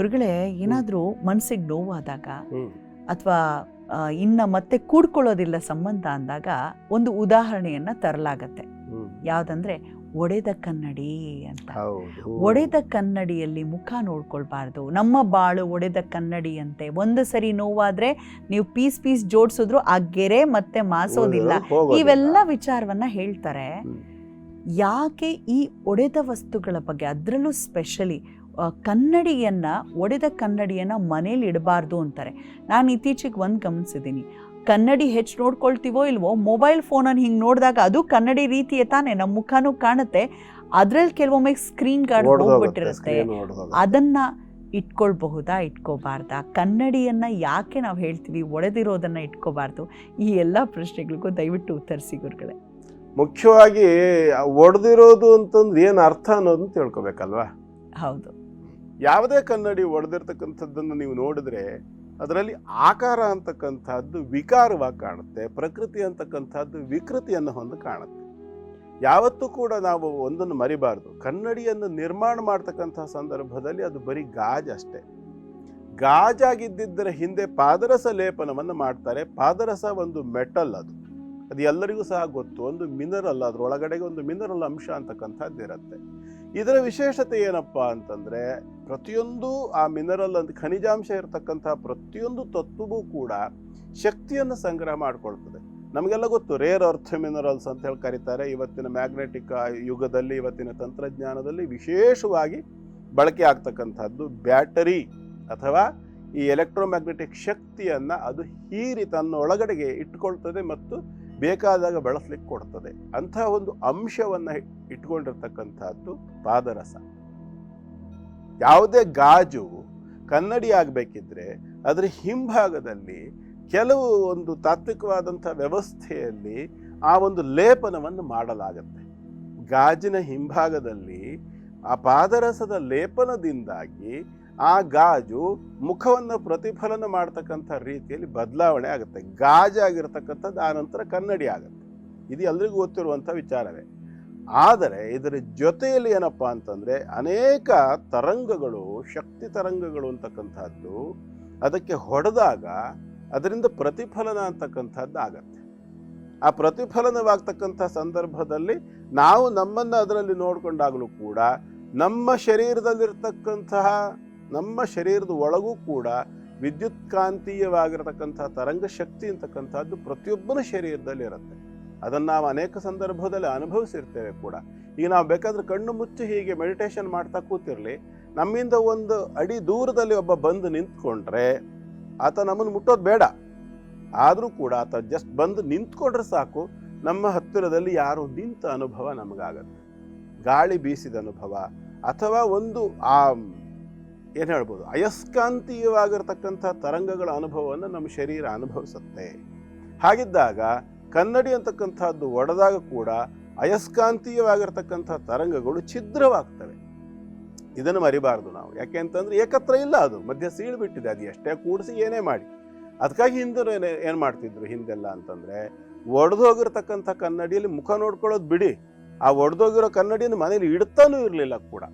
ಗುರುಗಳೇ ಏನಾದರೂ ಮನಸ್ಸಿಗೆ ನೋವಾದಾಗ ಅಥವಾ ಇನ್ನ ಮತ್ತೆ ಕೂಡ್ಕೊಳ್ಳೋದಿಲ್ಲ ಸಂಬಂಧ ಅಂದಾಗ ಒಂದು ಉದಾಹರಣೆಯನ್ನ ತರಲಾಗತ್ತೆ. ಯಾವ್ದಂದ್ರೆ ಒಡೆದ ಕನ್ನಡಿ ಅಂತ. ಒಡೆದ ಕನ್ನಡಿಯಲ್ಲಿ ಮುಖ ನೋಡ್ಕೊಳ್ಬಾರ್ದು. ನಮ್ಮ ಬಾಳು ಒಡೆದ ಕನ್ನಡಿಯಂತೆ ಒಂದು ಸರಿ ನೋವಾದ್ರೆ ನೀವು ಪೀಸ್ ಪೀಸ್ ಜೋಡಿಸಿದ್ರು ಆ ಗೆರೆ ಮತ್ತೆ ಮಾಸೋದಿಲ್ಲ. ಇವೆಲ್ಲ ವಿಚಾರವನ್ನ ಹೇಳ್ತಾರೆ. ಯಾಕೆ ಈ ಒಡೆದ ವಸ್ತುಗಳ ಬಗ್ಗೆ ಅದರಲ್ಲೂ ಸ್ಪೆಷಲಿ ಕನ್ನಡಿಯನ್ನ ಒಡೆದ ಕನ್ನಡಿಯನ್ನ ಮನೇಲಿ ಇಡಬಾರ್ದು ಅಂತಾರೆ. ನಾನು ಇತ್ತೀಚೆಗೆ ಒಂದು ಗಮನಿಸಿದ್ದೀನಿ ಕನ್ನಡಿ ಹೆಚ್ಚು ನೋಡ್ಕೊಳ್ತೀವೋ ಇಲ್ವೋ ಮೊಬೈಲ್ ಫೋನನ್ನು ಹಿಂಗೆ ನೋಡಿದಾಗ ಅದು ಕನ್ನಡಿ ರೀತಿಯೇ ತಾನೇ ನಮ್ಮ ಮುಖನೂ ಕಾಣುತ್ತೆ. ಅದರಲ್ಲಿ ಕೆಲವೊಮ್ಮೆ ಸ್ಕ್ರೀನ್ ಗಾರ್ಡ್ ಹೋಗ್ಬಿಟ್ಟಿರುತ್ತೆ. ಅದನ್ನು ಅದನ್ನ ಇಟ್ಕೊಳ್ಬಹುದಾ ಇಟ್ಕೋಬಾರ್ದಾ? ಕನ್ನಡಿಯನ್ನ ಯಾಕೆ ನಾವು ಹೇಳ್ತೀವಿ ಒಡೆದಿರೋದನ್ನ ಇಟ್ಕೋಬಾರ್ದು? ಈ ಎಲ್ಲ ಪ್ರಶ್ನೆಗಳಿಗೂ ದಯವಿಟ್ಟು ಉತ್ತರಿಸಿ ಗುರುಗಳೇ. ಮುಖ್ಯವಾಗಿ ಒಡೆದಿರೋದು ಅಂತಂದ್ರೆ ಏನು ಅರ್ಥ ಅನ್ನೋದನ್ನ ತಿಳ್ಕೊಬೇಕಲ್ವಾ? ಹೌದು. ಯಾವುದೇ ಕನ್ನಡಿ ಒಡೆದಿರ್ತಕ್ಕಂಥದ್ದನ್ನು ನೀವು ನೋಡಿದ್ರೆ ಅದರಲ್ಲಿ ಆಕಾರ ಅಂತಕ್ಕಂಥದ್ದು ವಿಕಾರವಾಗಿ ಕಾಣುತ್ತೆ, ಪ್ರಕೃತಿ ಅಂತಕ್ಕಂಥದ್ದು ವಿಕೃತಿಯನ್ನು ಹೊಂದು ಕಾಣುತ್ತೆ. ಯಾವತ್ತೂ ಕೂಡ ನಾವು ಒಂದನ್ನು ಮರಿಬಾರ್ದು. ಕನ್ನಡಿಯನ್ನು ನಿರ್ಮಾಣ ಮಾಡ್ತಕ್ಕಂಥ ಸಂದರ್ಭದಲ್ಲಿ ಅದು ಬರೀ ಗಾಜ್ ಅಷ್ಟೇ. ಗಾಜಾಗಿದ್ದಿದ್ದರ ಹಿಂದೆ ಪಾದರಸ ಲೇಪನವನ್ನು ಮಾಡ್ತಾರೆ. ಪಾದರಸ ಒಂದು ಮೆಟಲ್ ಅದು. ಅದು ಎಲ್ಲರಿಗೂ ಸಹ ಗೊತ್ತು. ಒಂದು ಮಿನರಲ್ ಅದ್ರ ಒಳಗಡೆಗೆ ಒಂದು ಮಿನರಲ್ ಅಂಶ ಅಂತಕ್ಕಂಥದ್ದು ಇರುತ್ತೆ ಇದರ ವಿಶೇಷತೆ ಏನಪ್ಪ ಅಂತಂದ್ರೆ ಪ್ರತಿಯೊಂದು ಆ ಮಿನರಲ್ ಅಂತ ಖನಿಜಾಂಶ ಇರತಕ್ಕಂತಹ ಪ್ರತಿಯೊಂದು ತತ್ವವೂ ಕೂಡ ಶಕ್ತಿಯನ್ನು ಸಂಗ್ರಹ ಮಾಡಿಕೊಳ್ತದೆ. ನಮಗೆಲ್ಲ ಗೊತ್ತು ರೇರ್ ಅರ್ಥ ಮಿನರಲ್ಸ್ ಅಂತ ಹೇಳಿ ಕರೀತಾರೆ. ಇವತ್ತಿನ ಮ್ಯಾಗ್ನೆಟಿಕ್ ಯುಗದಲ್ಲಿ, ಇವತ್ತಿನ ತಂತ್ರಜ್ಞಾನದಲ್ಲಿ ವಿಶೇಷವಾಗಿ ಬಳಕೆ ಆಗ್ತಕ್ಕಂಥದ್ದು ಬ್ಯಾಟರಿ ಅಥವಾ ಈ ಎಲೆಕ್ಟ್ರೋಮ್ಯಾಗ್ನೆಟಿಕ್ ಶಕ್ತಿಯನ್ನು ಅದು ಹೀರಿ ತನ್ನ ಒಳಗಡೆಗೆ ಇಟ್ಕೊಳ್ತದೆ ಮತ್ತು ಬೇಕಾದಾಗ ಬಳಸ್ಲಿಕ್ಕೆ ಕೊಡ್ತದೆ. ಅಂತಹ ಒಂದು ಅಂಶವನ್ನು ಇಟ್ಕೊಂಡಿರ್ತಕ್ಕಂಥದ್ದು ಪಾದರಸ. ಯಾವುದೇ ಗಾಜು ಕನ್ನಡಿ ಆಗಬೇಕಿದ್ರೆ ಅದರ ಹಿಂಭಾಗದಲ್ಲಿ ಕೆಲವು ಒಂದು ತಾತ್ವಿಕವಾದಂಥ ವ್ಯವಸ್ಥೆಯಲ್ಲಿ ಆ ಒಂದು ಲೇಪನವನ್ನು ಮಾಡಲಾಗುತ್ತೆ. ಗಾಜಿನ ಹಿಂಭಾಗದಲ್ಲಿ ಆ ಪಾದರಸದ ಲೇಪನದಿಂದಾಗಿ ಆ ಗಾಜು ಮುಖವನ್ನು ಪ್ರತಿಫಲನ ಮಾಡ್ತಕ್ಕಂಥ ರೀತಿಯಲ್ಲಿ ಬದಲಾವಣೆ ಆಗುತ್ತೆ. ಗಾಜಾಗಿರ್ತಕ್ಕಂಥದ್ದು ಆ ನಂತರ ಕನ್ನಡಿ ಆಗುತ್ತೆ. ಇದು ಎಲ್ರಿಗೂ ಗೊತ್ತಿರುವಂಥ ವಿಚಾರವೇ. ಆದರೆ ಇದರ ಜೊತೆಯಲ್ಲಿ ಏನಪ್ಪ ಅಂತಂದ್ರೆ ಅನೇಕ ತರಂಗಗಳು, ಶಕ್ತಿ ತರಂಗಗಳು ಅಂತಕ್ಕಂಥದ್ದು ಅದಕ್ಕೆ ಹೊಡೆದಾಗ ಅದರಿಂದ ಪ್ರತಿಫಲನ ಅಂತಕ್ಕಂಥದ್ದು ಆಗತ್ತೆ. ಆ ಪ್ರತಿಫಲನವಾಗ್ತಕ್ಕಂಥ ಸಂದರ್ಭದಲ್ಲಿ ನಾವು ನಮ್ಮನ್ನು ಅದರಲ್ಲಿ ನೋಡಿಕೊಂಡಾಗಲೂ ಕೂಡ ನಮ್ಮ ಶರೀರದಲ್ಲಿರ್ತಕ್ಕಂತಹ, ನಮ್ಮ ಶರೀರದ ಒಳಗೂ ಕೂಡ ವಿದ್ಯುತ್ ಕಾಂತೀಯವಾಗಿರತಕ್ಕಂತಹ ತರಂಗ ಶಕ್ತಿ ಅಂತಕ್ಕಂಥದ್ದು ಪ್ರತಿಯೊಬ್ಬನ ಶರೀರದಲ್ಲಿ ಇರುತ್ತೆ ಅದನ್ನು ನಾವು ಅನೇಕ ಸಂದರ್ಭದಲ್ಲಿ ಅನುಭವಿಸಿರ್ತೇವೆ ಕೂಡ. ಈಗ ನಾವು ಬೇಕಾದ್ರೆ ಕಣ್ಣು ಮುಚ್ಚಿ ಹೀಗೆ ಮೆಡಿಟೇಷನ್ ಮಾಡ್ತಾ ಕೂತಿರಲಿ, ನಮ್ಮಿಂದ ಒಂದು ಅಡಿ ದೂರದಲ್ಲಿ ಒಬ್ಬ ಬಂದು ನಿಂತ್ಕೊಂಡ್ರೆ ಆತ ನಮ್ಮನ್ನು ಮುಟ್ಟೋದು ಬೇಡ. ಆದರೂ ಕೂಡ ಆತ ಜಸ್ಟ್ ಬಂದು ನಿಂತ್ಕೊಂಡ್ರೆ ಸಾಕು, ನಮ್ಮ ಹತ್ತಿರದಲ್ಲಿ ಯಾರು ನಿಂತ ಅನುಭವ ನಮಗಾಗತ್ತೆ. ಗಾಳಿ ಬೀಸಿದ ಅನುಭವ ಅಥವಾ ಒಂದು, ಆ, ಏನು ಹೇಳ್ಬೋದು, ಅಯಸ್ಕಾಂತೀಯವಾಗಿರ್ತಕ್ಕಂಥ ತರಂಗಗಳ ಅನುಭವವನ್ನು ನಮ್ಮ ಶರೀರ ಅನುಭವಿಸುತ್ತೆ. ಹಾಗಿದ್ದಾಗ ಕನ್ನಡಿ ಅಂತಕ್ಕಂಥದ್ದು ಒಡೆದಾಗ ಕೂಡ ಅಯಸ್ಕಾಂತೀಯವಾಗಿರ್ತಕ್ಕಂಥ ತರಂಗಗಳು ಛಿದ್ರವಾಗ್ತವೆ. ಇದನ್ನು ಮರಿಬಾರ್ದು ನಾವು. ಯಾಕೆ ಅಂತಂದ್ರೆ ಏಕತ್ರ ಇಲ್ಲ ಅದು. ಮಧ್ಯ ಸೀಳು ಬಿಟ್ಟಿದೆ. ಅದು ಎಷ್ಟೇ ಕೂಡಿಸಿ ಏನೇ ಮಾಡಿ. ಅದಕ್ಕಾಗಿ ಏನೇ, ಏನು ಮಾಡ್ತಿದ್ರು ಹಿಂದೆಲ್ಲ ಅಂತಂದ್ರೆ ಒಡೆದೋಗಿರ್ತಕ್ಕಂಥ ಕನ್ನಡಿಯಲ್ಲಿ ಮುಖ ನೋಡ್ಕೊಳ್ಳೋದು ಬಿಡಿ. ಆ ಒಡೆದೋಗಿರೋ ಕನ್ನಡಿಯನ್ನು ಮನೇಲಿ ಇಡ್ತಾನೂ ಇರಲಿಲ್ಲ ಕೂಡ.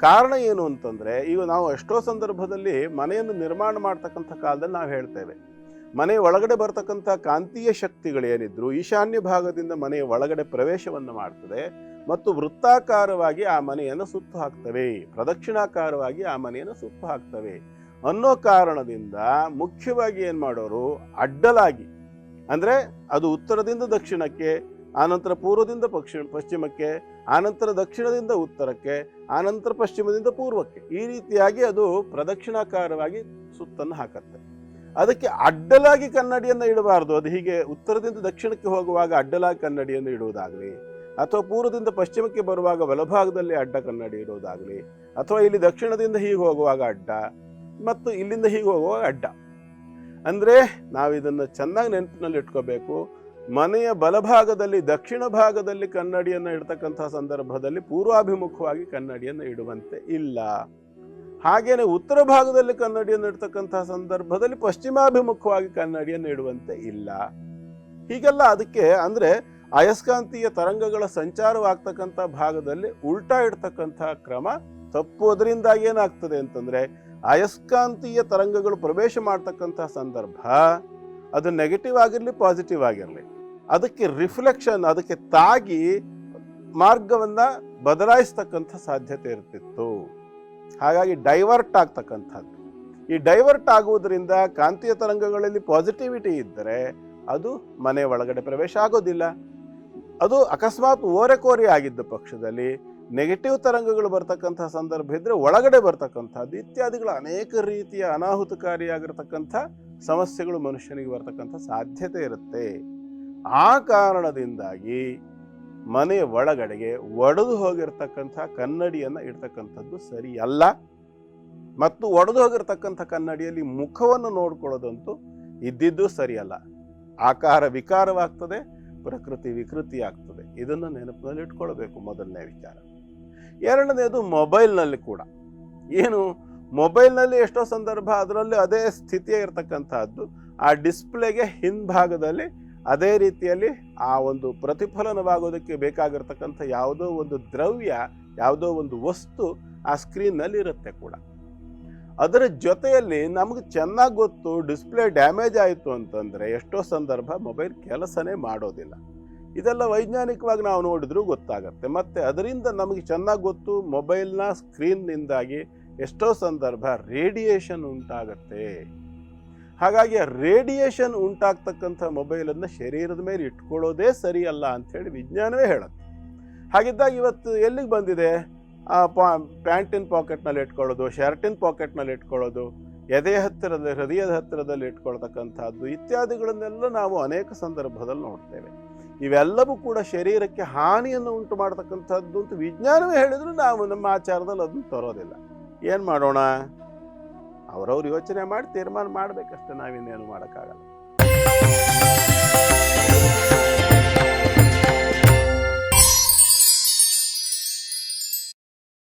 ಕಾರಣ ಏನು ಅಂತಂದ್ರೆ, ಈಗ ನಾವು ಎಷ್ಟೋ ಸಂದರ್ಭದಲ್ಲಿ ಮನೆಯನ್ನು ನಿರ್ಮಾಣ ಮಾಡ್ತಕ್ಕಂಥ ಕಾಲದಲ್ಲಿ ನಾವು ಹೇಳ್ತೇವೆ. ಮನೆಯ ಒಳಗಡೆ ಬರತಕ್ಕಂಥ ಕಾಂತೀಯ ಶಕ್ತಿಗಳು ಏನಿದ್ರು ಈಶಾನ್ಯ ಭಾಗದಿಂದ ಮನೆಯ ಒಳಗಡೆ ಪ್ರವೇಶವನ್ನು ಮಾಡ್ತದೆ ಮತ್ತು ವೃತ್ತಾಕಾರವಾಗಿ ಆ ಮನೆಯನ್ನು ಸುತ್ತು ಹಾಕ್ತವೆ, ಪ್ರದಕ್ಷಿಣಾಕಾರವಾಗಿ ಆ ಮನೆಯನ್ನು ಸುತ್ತು ಹಾಕ್ತವೆ ಅನ್ನೋ ಕಾರಣದಿಂದ ಮುಖ್ಯವಾಗಿ ಏನು ಮಾಡೋರು ಅಡ್ಡಲಾಗಿ, ಅಂದರೆ ಅದು ಉತ್ತರದಿಂದ ದಕ್ಷಿಣಕ್ಕೆ ಆನಂತರ ಪೂರ್ವದಿಂದ ಪಕ್ಷಿ, ಪಶ್ಚಿಮಕ್ಕೆ ಆನಂತರ ದಕ್ಷಿಣದಿಂದ ಉತ್ತರಕ್ಕೆ ಆನಂತರ ಪಶ್ಚಿಮದಿಂದ ಪೂರ್ವಕ್ಕೆ ಈ ರೀತಿಯಾಗಿ ಅದು ಪ್ರದಕ್ಷಿಣಾಕಾರವಾಗಿ ಸುತ್ತನ್ನು ಹಾಕತ್ತೆ. ಅದಕ್ಕೆ ಅಡ್ಡಲಾಗಿ ಕನ್ನಡಿಯನ್ನು ಇಡಬಾರ್ದು. ಅದು ಹೀಗೆ ಉತ್ತರದಿಂದ ದಕ್ಷಿಣಕ್ಕೆ ಹೋಗುವಾಗ ಅಡ್ಡಲಾಗಿ ಕನ್ನಡಿಯನ್ನು ಇಡುವುದಾಗಲಿ, ಅಥವಾ ಪೂರ್ವದಿಂದ ಪಶ್ಚಿಮಕ್ಕೆ ಬರುವಾಗ ಬಲಭಾಗದಲ್ಲಿ ಅಡ್ಡ ಕನ್ನಡಿ ಇಡುವುದಾಗಲಿ, ಅಥವಾ ಇಲ್ಲಿ ದಕ್ಷಿಣದಿಂದ ಹೀಗೆ ಹೋಗುವಾಗ ಅಡ್ಡ, ಮತ್ತು ಇಲ್ಲಿಂದ ಹೀಗೆ ಹೋಗುವಾಗ ಅಡ್ಡ. ಅಂದರೆ ನಾವು ಇದನ್ನು ಚೆನ್ನಾಗಿ ನೆನಪಿನಲ್ಲಿ ಇಟ್ಕೋಬೇಕು. ಮನೆಯ ಬಲಭಾಗದಲ್ಲಿ, ದಕ್ಷಿಣ ಭಾಗದಲ್ಲಿ ಕನ್ನಡಿಯನ್ನು ಇಡ್ತಕ್ಕಂತಹ ಸಂದರ್ಭದಲ್ಲಿ ಪೂರ್ವಾಭಿಮುಖವಾಗಿ ಕನ್ನಡಿಯನ್ನು ಇಡುವಂತೆ ಇಲ್ಲ. ಹಾಗೇನೆ ಉತ್ತರ ಭಾಗದಲ್ಲಿ ಕನ್ನಡಿಯನ್ನು ಇಡ್ತಕ್ಕಂತಹ ಸಂದರ್ಭದಲ್ಲಿ ಪಶ್ಚಿಮಾಭಿಮುಖವಾಗಿ ಕನ್ನಡಿಯನ್ನು ಇಡುವಂತೆ ಇಲ್ಲ. ಹೀಗೆಲ್ಲ ಅದಕ್ಕೆ ಅಂದ್ರೆ ಅಯಸ್ಕಾಂತೀಯ ತರಂಗಗಳ ಸಂಚಾರವಾಗ್ತಕ್ಕಂಥ ಭಾಗದಲ್ಲಿ ಉಲ್ಟಾ ಇಡ್ತಕ್ಕಂಥ ಕ್ರಮ ತಪ್ಪು ಅದರಿಂದಾಗಿ ಏನಾಗ್ತದೆ ಅಂತಂದ್ರೆ ಅಯಸ್ಕಾಂತೀಯ ತರಂಗಗಳು ಪ್ರವೇಶ ಮಾಡ್ತಕ್ಕಂಥ ಸಂದರ್ಭ ಅದು ನೆಗೆಟಿವ್ ಆಗಿರಲಿ ಪಾಸಿಟಿವ್ ಆಗಿರಲಿ. ಅದಕ್ಕೆ ರಿಫ್ಲೆಕ್ಷನ್ ಅದಕ್ಕೆ ತಾಗಿ ಮಾರ್ಗವನ್ನ ಬದಲಾಯಿಸ್ತಕ್ಕಂಥ ಸಾಧ್ಯತೆ ಇರ್ತಿತ್ತು. ಹಾಗಾಗಿ ಡೈವರ್ಟ್ ಆಗ್ತಕ್ಕಂಥದ್ದು. ಈ ಡೈವರ್ಟ್ ಆಗುವುದರಿಂದ ಕಾಂತೀಯ ತರಂಗಗಳಲ್ಲಿ ಪಾಸಿಟಿವಿಟಿ ಇದ್ದರೆ ಅದು ಮನೆ ಒಳಗಡೆ ಪ್ರವೇಶ ಆಗೋದಿಲ್ಲ. ಅದು ಅಕಸ್ಮಾತ್ ಓರೆಕೋರಿ ಆಗಿದ್ದ ಪಕ್ಷದಲ್ಲಿ ನೆಗೆಟಿವ್ ತರಂಗಗಳು ಬರ್ತಕ್ಕಂಥ ಸಂದರ್ಭ ಇದ್ದರೆ ಒಳಗಡೆ ಬರ್ತಕ್ಕಂಥದ್ದು ಇತ್ಯಾದಿಗಳ ಅನೇಕ ರೀತಿಯ ಅನಾಹುತಕಾರಿಯಾಗಿರ್ತಕ್ಕಂಥ ಸಮಸ್ಯೆಗಳು ಮನುಷ್ಯನಿಗೆ ಬರ್ತಕ್ಕಂಥ ಸಾಧ್ಯತೆ ಇರುತ್ತೆ. ಆ ಕಾರಣದಿಂದಾಗಿ ಮನೆಯ ಒಳಗಡೆಗೆ ಒಡೆದು ಹೋಗಿರ್ತಕ್ಕಂಥ ಕನ್ನಡಿಯನ್ನು ಇಡ್ತಕ್ಕಂಥದ್ದು ಸರಿಯಲ್ಲ ಮತ್ತು ಒಡೆದು ಹೋಗಿರ್ತಕ್ಕಂಥ ಕನ್ನಡಿಯಲ್ಲಿ ಮುಖವನ್ನು ನೋಡ್ಕೊಳ್ಳೋದಂತೂ ಇದ್ದಿದ್ದು ಸರಿಯಲ್ಲ ಆಕಾರ ವಿಕಾರವಾಗ್ತದೆ, ಪ್ರಕೃತಿ ವಿಕೃತಿ ಆಗ್ತದೆ ಇದನ್ನು ನೆನಪಿನಲ್ಲಿ ಇಟ್ಕೊಳ್ಬೇಕು ಮೊದಲನೇ ವಿಚಾರ. ಎರಡನೇದು ಮೊಬೈಲ್ನಲ್ಲಿ ಕೂಡ. ಏನು, ಮೊಬೈಲ್ನಲ್ಲಿ ಎಷ್ಟೋ ಸಂದರ್ಭ ಅದರಲ್ಲಿ ಅದೇ ಸ್ಥಿತಿಯೇ ಇರತಕ್ಕಂಥದ್ದು. ಆ ಡಿಸ್ಪ್ಲೇಗೆ ಹಿಂಭಾಗದಲ್ಲಿ ಅದೇ ರೀತಿಯಲ್ಲಿ ಆ ಒಂದು ಪ್ರತಿಫಲನವಾಗೋದಕ್ಕೆ ಬೇಕಾಗಿರ್ತಕ್ಕಂಥ ಯಾವುದೋ ಒಂದು ದ್ರವ್ಯ, ಯಾವುದೋ ಒಂದು ವಸ್ತು ಆ ಸ್ಕ್ರೀನ್ನಲ್ಲಿ ಇರುತ್ತೆ ಕೂಡ. ಅದರ ಜೊತೆಯಲ್ಲಿ ನಮಗೆ ಚೆನ್ನಾಗಿ ಗೊತ್ತು ಡಿಸ್ಪ್ಲೇ ಡ್ಯಾಮೇಜ್ ಆಯಿತು ಅಂತಂದರೆ ಎಷ್ಟೋ ಸಂದರ್ಭ ಮೊಬೈಲ್ ಕೆಲಸನೇ ಮಾಡೋದಿಲ್ಲ. ಇದೆಲ್ಲ ವೈಜ್ಞಾನಿಕವಾಗಿ ನಾವು ನೋಡಿದ್ರೂ ಗೊತ್ತಾಗತ್ತೆ. ಮತ್ತು ಅದರಿಂದ ನಮಗೆ ಚೆನ್ನಾಗಿ ಗೊತ್ತು ಮೊಬೈಲ್ನ ಸ್ಕ್ರೀನ್ನಿಂದಾಗಿ ಎಷ್ಟೋ ಸಂದರ್ಭ ರೇಡಿಯೇಷನ್ ಉಂಟಾಗತ್ತೆ. ಹಾಗಾಗಿ ರೇಡಿಯೇಷನ್ ಉಂಟಾಗ್ತಕ್ಕಂಥ ಮೊಬೈಲನ್ನು ಶರೀರದ ಮೇಲೆ ಇಟ್ಕೊಳ್ಳೋದೇ ಸರಿಯಲ್ಲ ಅಂಥೇಳಿ ವಿಜ್ಞಾನವೇ ಹೇಳುತ್ತೆ. ಹಾಗಿದ್ದಾಗ ಇವತ್ತು ಎಲ್ಲಿಗೆ ಬಂದಿದೆ? ಆ ಪಾ, ಪ್ಯಾಂಟಿನ ಪಾಕೆಟ್ನಲ್ಲಿ ಇಟ್ಕೊಳ್ಳೋದು, ಶರ್ಟಿನ ಪಾಕೆಟ್ನಲ್ಲಿ ಇಟ್ಕೊಳ್ಳೋದು, ಎದೆ ಹತ್ತಿರದ, ಹೃದಯದ ಹತ್ತಿರದಲ್ಲಿ ಇಟ್ಕೊಳ್ತಕ್ಕಂಥದ್ದು ಇತ್ಯಾದಿಗಳನ್ನೆಲ್ಲ ನಾವು ಅನೇಕ ಸಂದರ್ಭದಲ್ಲಿ ನೋಡ್ತೇವೆ. ಇವೆಲ್ಲವೂ ಕೂಡ ಶರೀರಕ್ಕೆ ಹಾನಿಯನ್ನು ಉಂಟು ಮಾಡತಕ್ಕಂಥದ್ದು ಅಂತ ವಿಜ್ಞಾನವೇ ಹೇಳಿದ್ರು, ನಾವು ನಮ್ಮ ಆಚಾರದಲ್ಲಿ ಅದನ್ನು ತರೋದಿಲ್ಲ. ಏನು ಮಾಡೋಣ? ಅವರವ್ರು ಯೋಚನೆ ಮಾಡಿ ತೀರ್ಮಾನ ಮಾಡಬೇಕಷ್ಟೇ ನಾವಿನ್ನೇನು ಮಾಡೋಕ್ಕಾಗಲ್ಲ.